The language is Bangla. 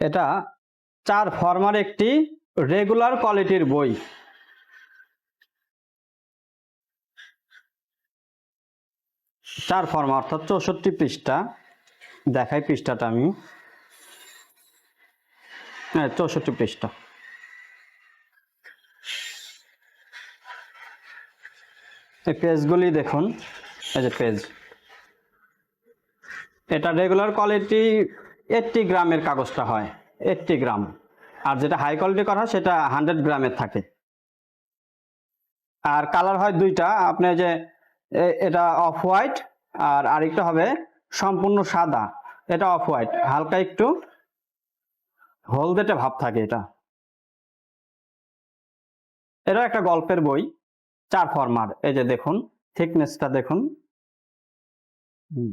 এটা চার ফর্মার একটি রেগুলার কোয়ালিটির বই। চার ফর্মা অর্থাৎ চৌষট্টি পৃষ্ঠা। দেখাই পৃষ্ঠাটা আমি। হ্যাঁ চৌষট্টি পৃষ্ঠা। এই পেজগুলি দেখুন। এই যে পেজ এটা রেগুলার কোয়ালিটি এইটটি গ্রামের কাগজটা হয় এইটটি গ্রাম। আর যেটা হাই কোয়ালিটি করা হয়, সেটা হান্ড্রেড গ্রামের থাকে। আর কালার হয় দুইটা, আপনি যে এটা অফ হোয়াইট আর আরেকটা হবে সম্পূর্ণ সাদা। এটা অফ হোয়াইট হালকা একটু হলদেটে ভাব থাকে এটা। এটা একটা গল্পের বই, চার ফরমার এই যে দেখুন থিকনেসটা দেখুন। হুম।